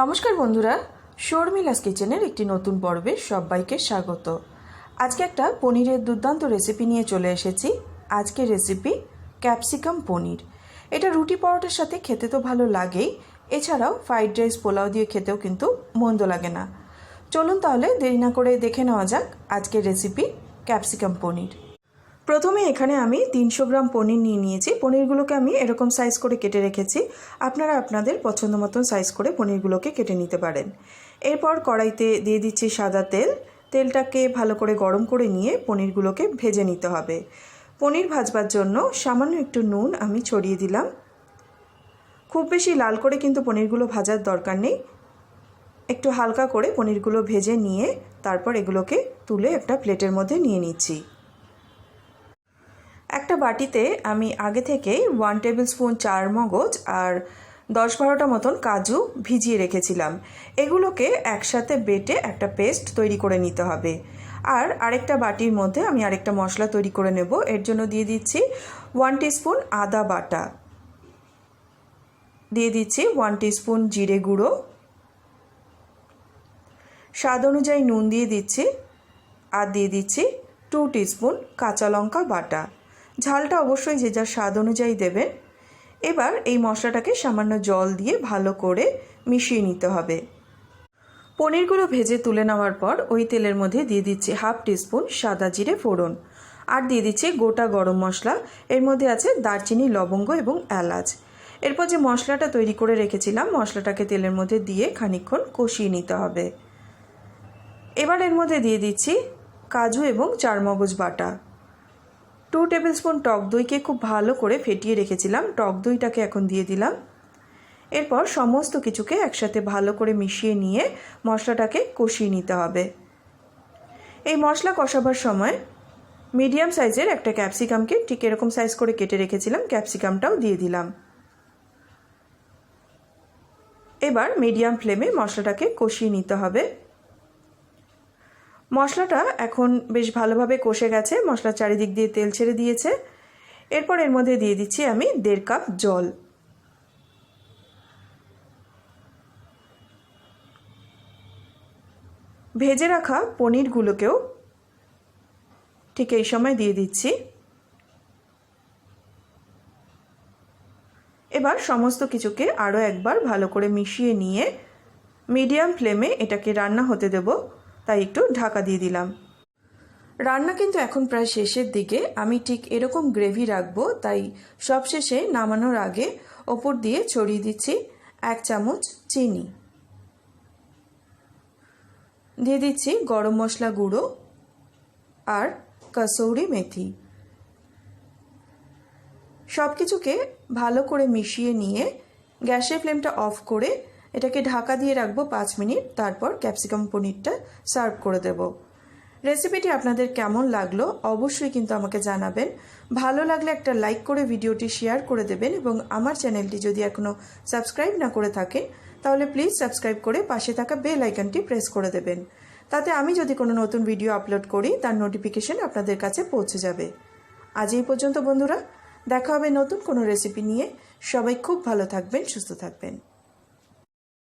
নমস্কার বন্ধুরা, শর্মিলাস কিচেনের একটি নতুন পর্বে সবাইকে স্বাগত। আজকে একটা পনিরের দুর্দান্ত রেসিপি নিয়ে চলে এসেছি। আজকের রেসিপি ক্যাপসিকাম পনির। এটা রুটি পরোটার সাথে খেতে তো ভালো লাগেই, এছাড়াও ফ্রাইড রাইস, পোলাও দিয়ে খেতেও কিন্তু মন্দ লাগে না। চলুন তাহলে দেরি না করে দেখে নেওয়া যাক আজকের রেসিপি ক্যাপসিকাম পনির। প্রথমে এখানে আমি তিনশো গ্রাম পনির নিয়ে নিয়েছি। পনিরগুলোকে আমি এরকম সাইজ করে কেটে রেখেছি। আপনারা আপনাদের পছন্দ মতন সাইজ করে পনিরগুলোকে কেটে নিতে পারেন। এরপর কড়াইতে দিয়ে দিচ্ছি সাদা তেল। তেলটাকে ভালো করে গরম করে নিয়ে পনিরগুলোকে ভেজে নিতে হবে। পনির ভাজবার জন্য সামান্য একটু নুন আমি ছড়িয়ে দিলাম। খুব বেশি লাল করে কিন্তু পনিরগুলো ভাজার দরকার নেই। একটু হালকা করে পনিরগুলো ভেজে নিয়ে তারপর এগুলোকে তুলে একটা প্লেটের মধ্যে নিয়ে নিচ্ছি। বাটিতে আমি আগে থেকেই ওয়ান টেবিল স্পুন চার মগজ আর দশ বারোটা মতন কাজু ভিজিয়ে রেখেছিলাম। এগুলোকে একসাথে বেটে একটা পেস্ট তৈরি করে নিতে হবে। আর আরেকটা বাটির মধ্যে আমি আরেকটা মশলা তৈরি করে নেব। এর জন্য দিয়ে দিচ্ছি ওয়ান স্পুন আদা বাটা। দিয়ে দিচ্ছি ওয়ান স্পুন জিরে গুঁড়ো। স্বাদ অনুযায়ী নুন দিয়ে দিচ্ছি। আর দিয়ে দিচ্ছি টু স্পুন কাঁচা লঙ্কা বাটা। ঝালটা অবশ্যই যে যার স্বাদ অনুযায়ী দেবেন এবার এই মশলাটাকে সামান্য জল দিয়ে ভালো করে মিশিয়ে নিতে হবে। পনিরগুলো ভেজে তুলে নেওয়ার পর ওই তেলের মধ্যে দিয়ে দিচ্ছি হাফ টিস্পুন সাদা জিরে ফোড়ন। আর দিয়ে দিচ্ছি গোটা গরম মশলা। এর মধ্যে আছে দারচিনি, লবঙ্গ এবং এলাচ। এরপর যে মশলাটা তৈরি করে রেখেছিলাম, মশলাটাকে তেলের মধ্যে দিয়ে খানিকক্ষণ কষিয়ে নিতে হবে। এবার এর মধ্যে দিয়ে দিচ্ছি কাজু এবং চারমগজ বাটা। টু টেবিল স্পুন টক দইকে খুব ভালো করে ফেটিয়ে রেখেছিলাম। টক দইটাকে এখন দিয়ে দিলাম। এরপর সমস্ত কিছুকে একসাথে ভালো করে মিশিয়ে নিয়ে মশলাটাকে কষিয়ে নিতে হবে। এই মশলা কষাবার সময় মিডিয়াম সাইজের একটা ক্যাপসিকামকে ঠিক এরকম সাইজ করে কেটে রেখেছিলাম। ক্যাপসিকামটাও দিয়ে দিলাম। এবার মিডিয়াম ফ্লেমে মশলাটাকে কষিয়ে নিতে হবে। মশলাটা এখন বেশ ভালোভাবে কষে গেছে। মশলার চারিদিক দিয়ে তেল ছেড়ে দিয়েছে। এরপর এর মধ্যে দিয়ে দিচ্ছি আমি দেড় কাপ জল। ভেজে রাখা পনিরগুলোকেও ঠিক এই সময় দিয়ে দিচ্ছি। এবার সমস্ত কিছুকে আরও একবার ভালো করে মিশিয়ে নিয়ে মিডিয়াম ফ্লেমে এটাকে রান্না হতে দেবো। তাই একটু ঢাকা দিয়ে দিলাম। রান্না কিন্তু এখন প্রায় শেষের দিকে। আমি ঠিক এরকম গ্রেভি রাখব, তাই সবশেষে নামানোর আগে ওপর দিয়ে ছড়িয়ে দিচ্ছি এক চামচ চিনি। দিয়ে দিচ্ছি গরম মশলা গুঁড়ো আর কসৌরি মেথি। সব কিছুকে ভালো করে মিশিয়ে নিয়ে গ্যাসের ফ্লেমটা অফ করে এটাকে ঢাকা দিয়ে রাখব পাঁচ মিনিট, তারপর ক্যাপসিকাম পনিরটা সার্ভ করে দেব। রেসিপিটি আপনাদের কেমন লাগল অবশ্যই কিন্তু আমাকে জানাবেন। ভালো লাগলে একটা লাইক করে ভিডিওটি শেয়ার করে দেবেন এবং আমার চ্যানেলটি যদি এখনও সাবস্ক্রাইব না করে থাকেন, তাহলে প্লিজ সাবস্ক্রাইব করে পাশে থাকা বেল আইকনটি প্রেস করে দেবেন। তাতে আমি যদি কোনো নতুন ভিডিও আপলোড করি, তার নোটিফিকেশন আপনাদের কাছে পৌঁছে যাবে। আজ এই পর্যন্ত বন্ধুরা, দেখা হবে নতুন কোনো রেসিপি নিয়ে। সবাই খুব ভালো থাকবেন, সুস্থ থাকবেন।